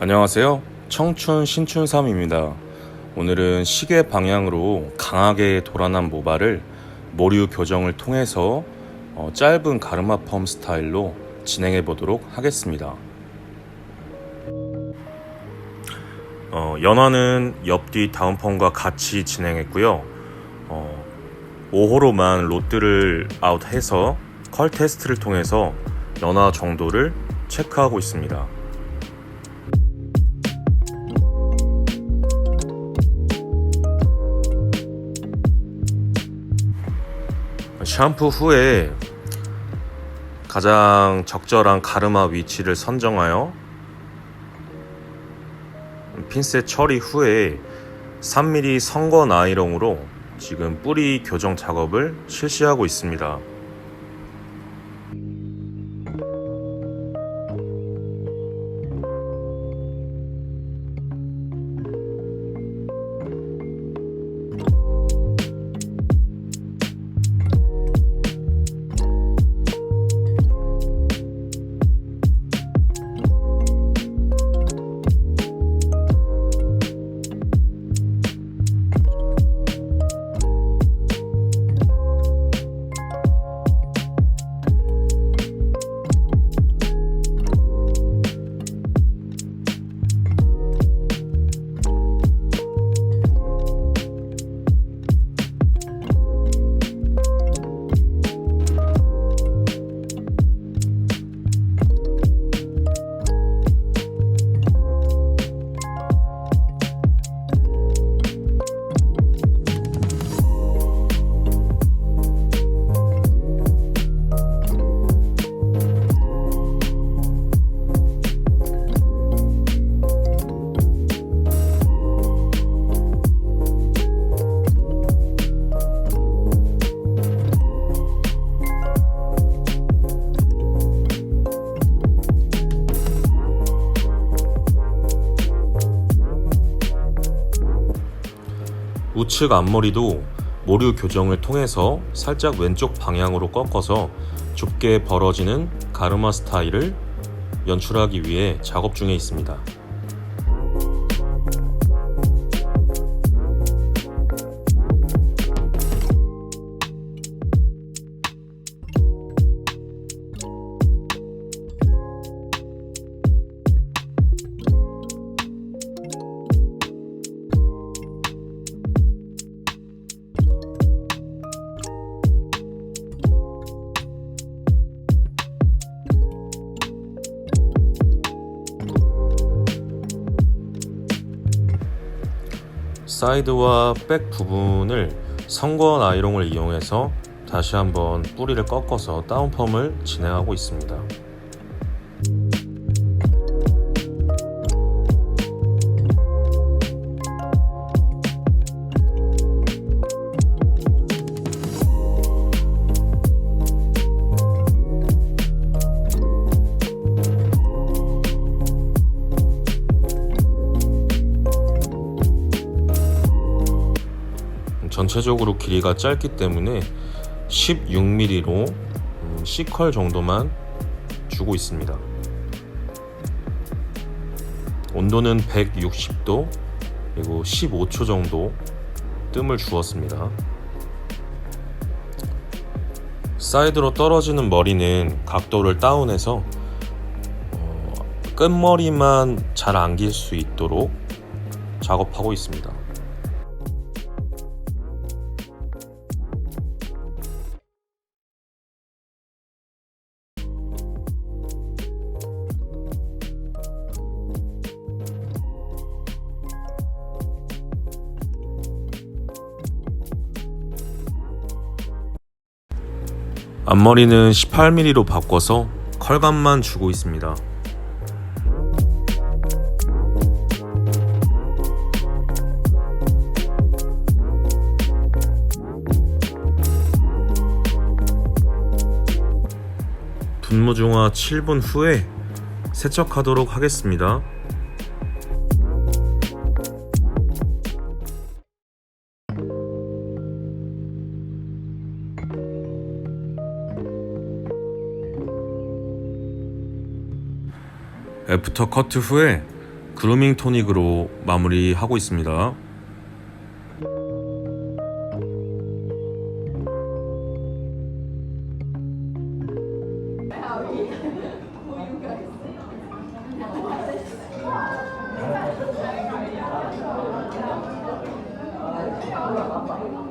안녕하세요. 청춘 신춘삼입니다. 오늘은 시계 방향으로 강하게 돌아난 모발을 모류 교정을 통해서 어, 짧은 가르마 펌 스타일로 진행해 보도록 하겠습니다. 어, 연화는 옆뒤 다운펌과 같이 진행했고요. 어, 5호로만 롯들을 아웃해서 컬 테스트를 통해서 연화 정도를 체크하고 있습니다. 샴푸 후에 가장 적절한 가르마 위치를 선정하여 핀셋 처리 후에 3mm 선거 나이롱으로 지금 뿌리 교정 작업을 실시하고 있습니다. 우측 앞머리도 모류 교정을 통해서 살짝 왼쪽 방향으로 꺾어서 좁게 벌어지는 가르마 스타일을 연출하기 위해 작업 중에 있습니다. 사이드와 백 부분을 선건 아이롱을 이용해서 다시 한번 뿌리를 꺾어서 다운펌을 진행하고 있습니다. 전체적으로 길이가 짧기 때문에 16mm로 C컬 정도만 주고 있습니다. 온도는 160도 그리고 15초 정도 뜸을 주었습니다. 사이드로 떨어지는 머리는 각도를 다운해서 어, 끝머리만 잘 안길 수 있도록 작업하고 있습니다. 앞머리는 18mm로 바꿔서 컬감만 주고 있습니다. 분무중화 7분 후에 세척하도록 하겠습니다. 애프터 커트 후에 그루밍 토닉으로 마무리하고 있습니다.